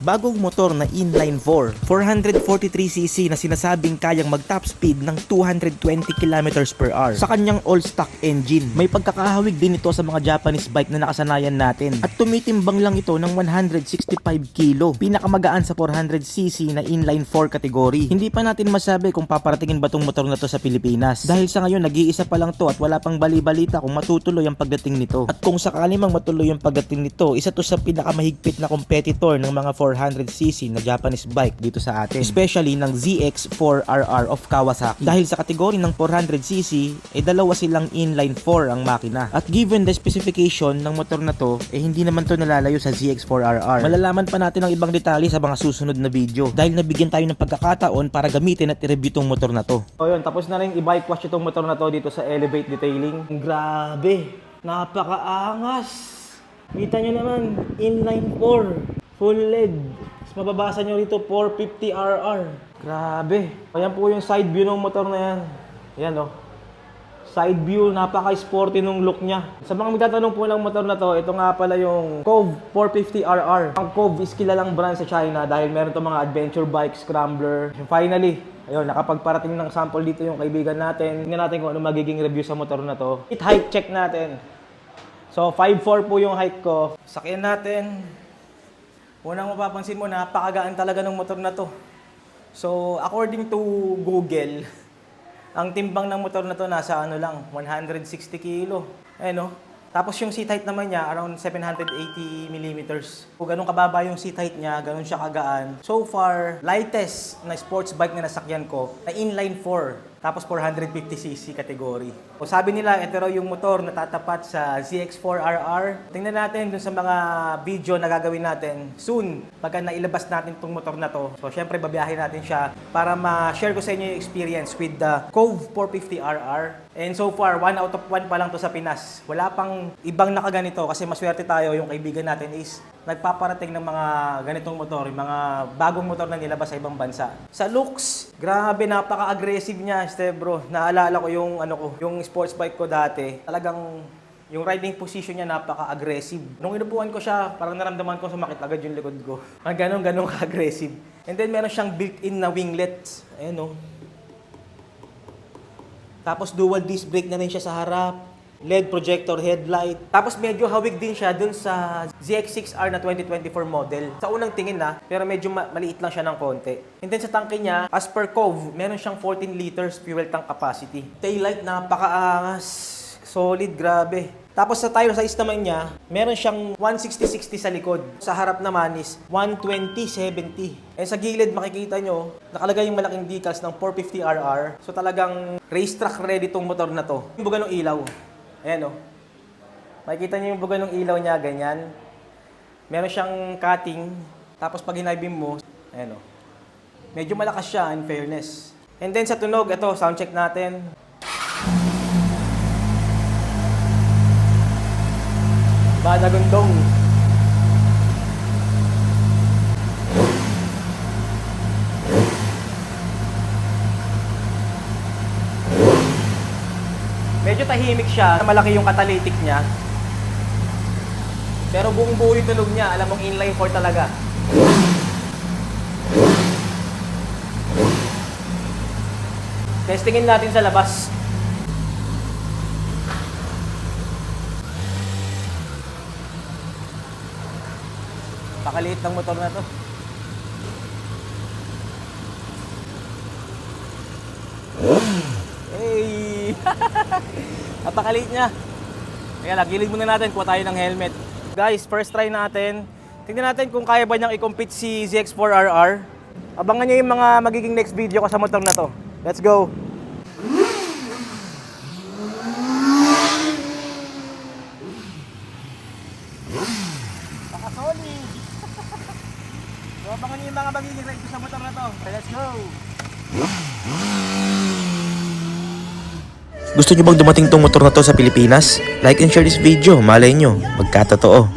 Bagong motor na inline 4, 443cc na sinasabing kayang mag top speed ng 220 km per hour sa kanyang all-stock engine. May pagkakahawig din ito sa mga Japanese bike na nakasanayan natin at tumitimbang lang ito ng 165 kilo. Pinakamagaan sa 400cc na inline 4 category. Hindi pa natin masabi kung paparatingin ba tong motor na to sa Pilipinas dahil sa ngayon nag-iisa pa lang to at wala pang bali-balita kung matutuloy ang pagdating nito. At kung sakali mang matuloy ang pagdating nito, isa to sa pinakamahigpit na competitor ng mga 400cc na Japanese bike dito sa atin. Especially ng ZX4RR of Kawasaki. Dahil sa kategory ng 400cc, eh dalawa silang inline 4 ang makina. At given the specification ng motor na to, eh hindi naman to nalalayo sa ZX4RR. Malalaman pa natin ang ibang detalye sa mga susunod na video dahil nabigyan tayo ng pagkakataon para gamitin at i-review tong motor na to. So yun, tapos na rin i-bike wash itong motor na to dito sa Elevate Detailing. Grabe, napakaangas. Kita nyo naman, inline 4, full LED. Mas mababasa nyo rito, 450RR. Grabe. Ayan po yung side view ng motor na yan. Ayan o. Side view, napaka-sporty nung look niya. Sa mga magtatanong po ng motor na to, ito nga pala yung Cove 450RR. Ang Cove is kilalang brand sa China dahil meron to mga adventure bike, scrambler. Finally, ayun, nakapagparating ng sample dito yung kaibigan natin. Tingnan natin kung ano magiging review sa motor na to. Hit height check natin. So, 5'4 po yung height ko. Sakyan natin. Unang mapapansin mo, napakagaan talaga ng motor na to. So, according to Google, ang timbang ng motor na to nasa ano lang, 160 kilo. Eh no? Tapos yung seat height naman niya, around 780 millimeters. Kung ganun kababa yung seat height niya, ganun siya kagaan. So far, lightest na sports bike na nasakyan ko, na inline 4. Tapos 450cc category. O sabi nila, ito raw yung motor na tatapat sa ZX4RR. Tingnan natin dun sa mga video na gagawin natin soon pagka nailabas natin tong motor na to. So syempre babiyahin natin siya para ma-share ko sa inyo yung experience with the Cove 450RR. And so far, 1 out of 1 pa lang to sa Pinas. Wala pang ibang nakaganito kasi maswerte tayo yung kaibigan natin is nagpaparating ng mga ganitong motor, yung mga bagong motor na nilabas sa ibang bansa. Sa looks, grabe napaka-aggressive niya, Steve bro. Naalala ko yung ano ko, yung sports bike ko dati. Talagang yung riding position niya napaka-aggressive. Nung inupuan ko siya, parang naramdaman ko sumakit agad yung likod ko. Ang ganun ganun ka-aggressive. And then meron siyang built-in na winglets. Ayan oh. Tapos dual disc brake na rin siya sa harap. LED projector headlight. Tapos medyo hawig din siya dun sa ZX6R na 2024 model. Sa unang tingin na, pero medyo ma- maliit lang siya ng konti. And then sa tangke niya, as per Cove, meron siyang 14 liters fuel tank capacity. Taillight, napakaangas. Solid, grabe. Tapos sa tire size naman niya, meron siyang 160-60 sa likod. Sa harap naman is 120-70. And sa gilid makikita nyo, nakalagay yung malaking decals ng 450RR. So talagang racetrack ready tong motor na to. Yung buga ng ilaw. Ayan o. Makikita nyo yung buga ng ilaw niya, ganyan. Meron siyang cutting. Tapos pag hinay-beam mo, ayan o. Medyo malakas siya in fairness. And then sa tunog, ito, sound check natin. Banagundong. Medyo tahimik siya. Malaki yung catalytic niya. Pero buong buo yung tunog niya. Alam mong inline 4 talaga. Testingin natin sa labas. Pakaliit ng motor na to. Hey! Napakaliit niya. Kaya lagilid muna natin, kuha tayo ng helmet. Guys, first try natin. Tingnan natin kung kaya ba niyang i-compete si ZX4RR. Abangan niyo yung mga magiging next video ko sa motor na to. Let's go! Baka solid! so, abangan niyo yung mga magiging ride ko sa motor na to. Let's go! Gusto nyo bang dumating tong motor na to sa Pilipinas? Like and share this video, malay nyo, magkatotoo.